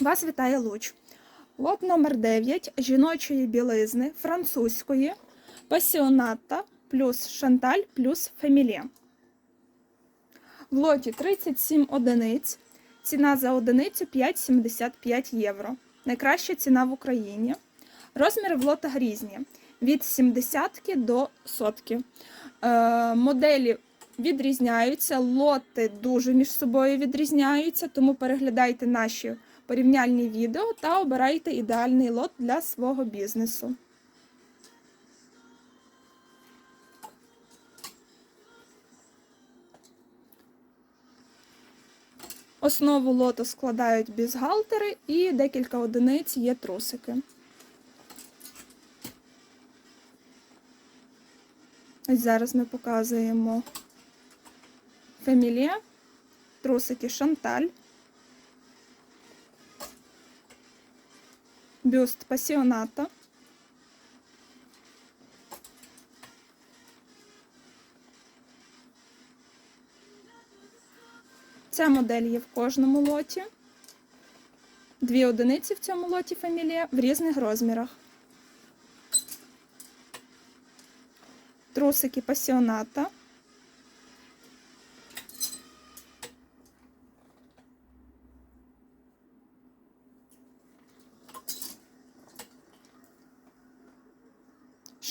Вас вітає Луч. Лот номер 9 жіночої білизни французької пасіоната плюс шанталь плюс фемілє. В лоті 37 одиниць. Ціна за одиницю 5,75 євро. Найкраща ціна в Україні. Розміри в лотах різні від 70 до сотки. Е, моделі відрізняються, лоти дуже між собою відрізняються, тому переглядайте наші порівняльні відео та обирайте ідеальний лот для свого бізнесу. Основу лоту складають бюстгальтери і декілька одиниць є трусики. Ось зараз ми показуємо фемілія, трусики Шанталь, бюст пасіоната, Ця модель є в кожному лоті. Дві одиниці в цьому лоті фамілія в різних розмірах. Трусики пасіоната.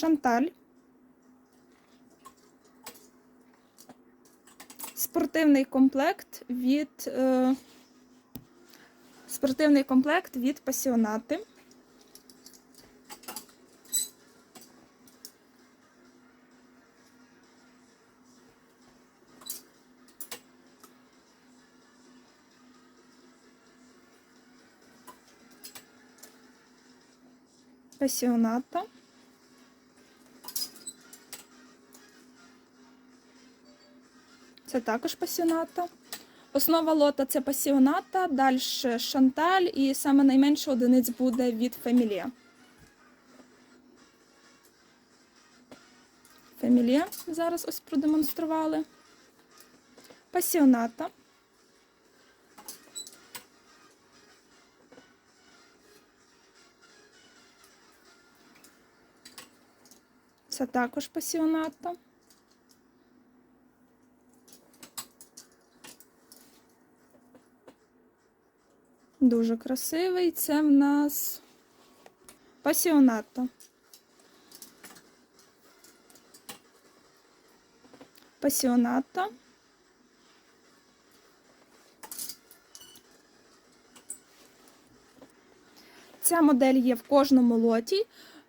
Шанталь. Спортивний комплект від е, спортивний комплект від пасіонати. Пасіоната. Це також пасіоната. Основа лота це пасіоната, далі шанталь і саме найменше одиниць буде від фемілія. Фемілія зараз ось продемонстрували. Пасіоната. Це також пасіоната. Дуже красивий. Це в нас пасіоната. Пасіоната. Ця модель є в кожному лоті.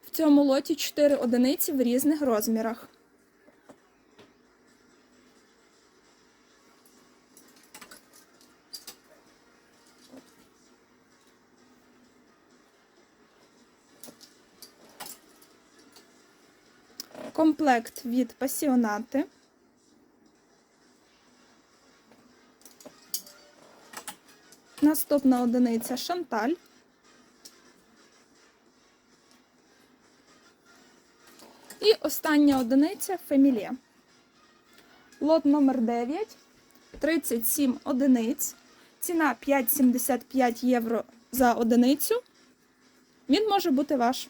В цьому лоті 4 одиниці в різних розмірах. Комплект від пасіонати. Наступна одиниця шанталь. І остання одиниця фемілія. Лот номер 9, 37 одиниць. Ціна 5,75 євро за одиницю. Він може бути ваш.